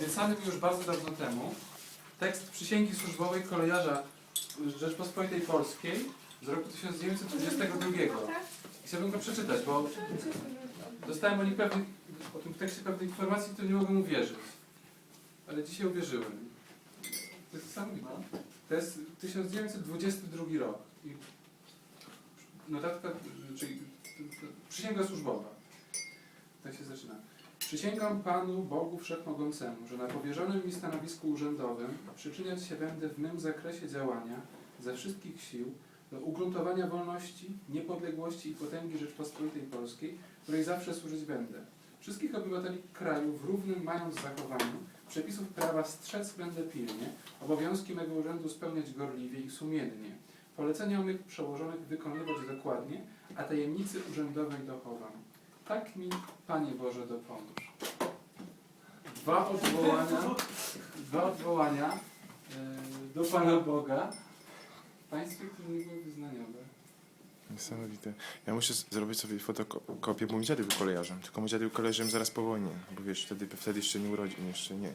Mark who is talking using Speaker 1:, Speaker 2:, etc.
Speaker 1: obiecany mi już bardzo dawno temu tekst przysięgi służbowej kolejarza Rzeczpospolitej Polskiej z roku 1922. I chciałbym go przeczytać, bo dostałem o, nim pewnych, o tym tekście pewnych informacji, to nie mogłem uwierzyć. Ale dzisiaj uwierzyłem. To jest niesamowite. To jest 1922 rok. I notatka, czyli przysięga służbowa. Tak się zaczyna. Przysięgam Panu Bogu Wszechmogącemu, że na powierzonym mi stanowisku urzędowym przyczyniać się będę w mym zakresie działania ze wszystkich sił do ugruntowania wolności, niepodległości i potęgi Rzeczpospolitej Polskiej, której zawsze służyć będę. Wszystkich obywateli kraju w równym mając zachowaniu przepisów prawa strzec będę pilnie, obowiązki mego urzędu spełniać gorliwie i sumiennie. Polecenia mych przełożonych wykonywać dokładnie, a tajemnicy urzędowej dochowam. Tak mi, Panie Boże, dopomóż. Dwa odwołania, dwa odwołania e, do Pana Boga w państwie, nie były wyznaniowe.
Speaker 2: Niesamowite. Ja muszę zrobić sobie fotokopię, bo mój dziadek był kolejarzem. Tylko mój dziadek był kolejarzem zaraz po wojnie. Bo wiesz, wtedy, wtedy jeszcze nie urodził, jeszcze nie.